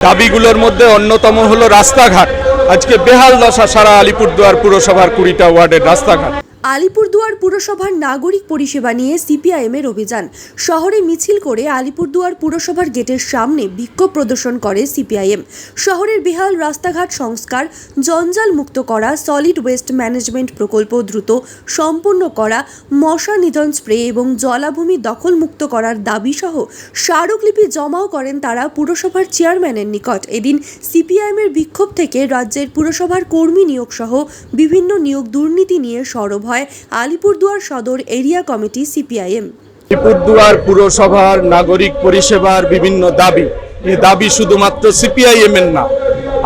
দাবিগুলোর মধ্যে অন্যতম হলো রাস্তাঘাট। আজকে বেহাল দশা সারা আলিপুরদুয়ার পুরসভার কুড়িটা ওয়ার্ডের রাস্তাঘাট। আলিপুরদুয়ার পুরসভার নাগরিক পরিষেবা নিয়ে সিপিআইএমের অভিযান। শহরে মিছিল করে আলিপুরদুয়ার পুরসভার গেটের সামনে বিক্ষোভ প্রদর্শন করে সিপিআইএম। শহরের বেহাল রাস্তাঘাট সংস্কার, জঞ্জাল মুক্ত করা সলিড ওয়েস্ট ম্যানেজমেন্ট প্রকল্প দ্রুত সম্পন্ন করা, মশা নিধন স্প্রে এবং জলাভূমি দখলমুক্ত করার দাবি সহ স্মারকলিপি জমাও করেন তারা পুরসভার চেয়ারম্যানের নিকট। এদিন সিপিআইএমের বিক্ষোভ থেকে রাজ্যের পুরসভার কর্মী নিয়োগ সহ বিভিন্ন নিয়োগ দুর্নীতি নিয়ে সরব হয় আলিপুরদুয়ার সদর এরিয়া কমিটি সিপিআইএম। আলিপুরদুয়ার পুরসভার নাগরিক পরিষেবার বিভিন্ন দাবি। এই দাবি শুধুমাত্র সিপিআইএম এর না,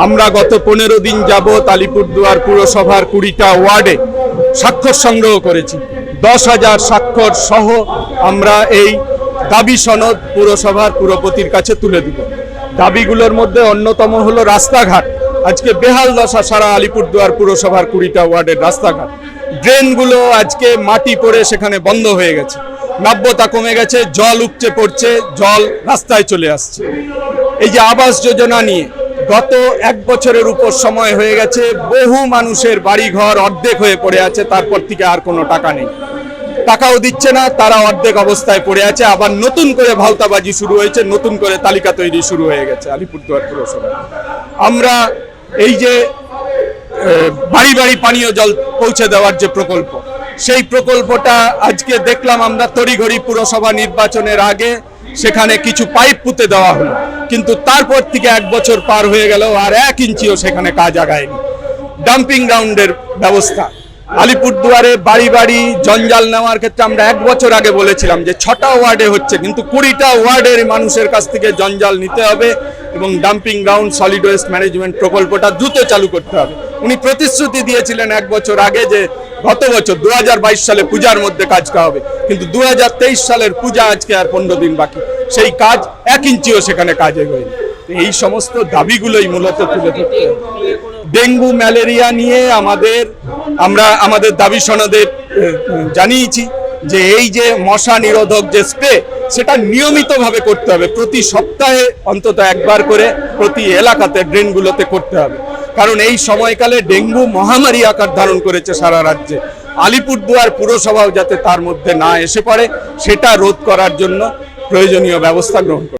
আমরা গত পনেরো দিন যাবৎ আলিপুরদুয়ার পুরসভার কুড়িটা ওয়ার্ডে স্বাক্ষর সংগ্রহ করেছি। দশ হাজার স্বাক্ষর সহ আমরা এই দাবি সনদ পুরসভার পুরপতির কাছে তুলে দিব। দাবিগুলোর মধ্যে অন্যতম হলো রাস্তাঘাট। আজকে বেহাল দশা সারা আলিপুরদুয়ার পুরসভার কুড়িটা ওয়ার্ডের রাস্তাঘাট। ড্রেনগুলো আজকে মাটি পড়ে সেখানে বন্ধ হয়ে গেছে। নাব্যতা কমে গেছে, জল উপচে পড়ছে, জল রাস্তায় চলে আসছে। এই যে আবাস যোজনা নিয়ে গত এক বছরের উপর সময় হয়ে গেছে, বহু মানুষের বাড়িঘর অর্ধেক হয়ে পড়ে আছে, তারপর থেকে আর কোনো টাকা নেই। টাকাও দিচ্ছে না, তারা অর্ধেক অবস্থায় পড়ে আছে, আবার নতুন করে ভাওতাবাজি শুরু হয়েছে, নতুন করে তালিকা তৈরি শুরু হয়ে গেছে, আলিপুরদুয়ার পুরসভা আমরা এই যে বাড়ি বাড়ি পানীয় জল পৌঁছে দেওয়ার যে প্রকল্প, সেই প্রকল্পটা আজকে দেখলাম আমরা তড়িঘড়ি পুরসভা নির্বাচনের আগে সেখানে কিছু পাইপ পুঁতে দেওয়া হলো, কিন্তু তারপর থেকে এক বছর পার হয়ে গেল আর এক ইঞ্চিও সেখানে কাজ আগায়নি। ডাম্পিং গ্রাউন্ডের ব্যবস্থা, আলিপুরদুয়ারে বাড়ি বাড়ি জঞ্জাল নেওয়ার ক্ষেত্রে আমরা এক বছর আগে বলেছিলাম যে ছটা ওয়ার্ডে হচ্ছে, কিন্তু কুড়িটা ওয়ার্ডের মানুষের কাছ থেকে জঞ্জাল নিতে হবে এবং dumping ground solid waste management প্রকল্পটা দ্রুত চালু করতে হবে। উনি প্রতিশ্রুতি দিয়েছিলেন এক বছর আগে যে গত বছর দু হাজার বাইশ সালে পূজার মধ্যে কাজ করা হবে কিন্তু দু হাজার তেইশ সালের পূজা আজকে আর পনেরো দিন বাকি। সেই কাজ এক ইঞ্চিও সেখানে কাজ এগোয়নি এই সমস্ত দাবিগুলোই মূলত তুলে ধরতে। ডেঙ্গু, ম্যালেরিয়া নিয়ে আমাদের, আমরা আমাদের দাবি সনদে জানিয়েছি যে এই যে মশা নিরোধক যে স্প্রে, সেটা নিয়মিতভাবে করতে হবে। প্রতি সপ্তাহে অন্তত একবার করে প্রতি এলাকাতে ড্রেনগুলোতে করতে হবে। কারণ এই সময়কালে ডেঙ্গু মহামারী আকার ধারণ করেছে সারা রাজ্যে। আলিপুরদুয়ার পুরসভাও যাতে তার মধ্যে না এসে পড়ে, সেটা রোধ করার জন্য প্রয়োজনীয় ব্যবস্থা গ্রহণ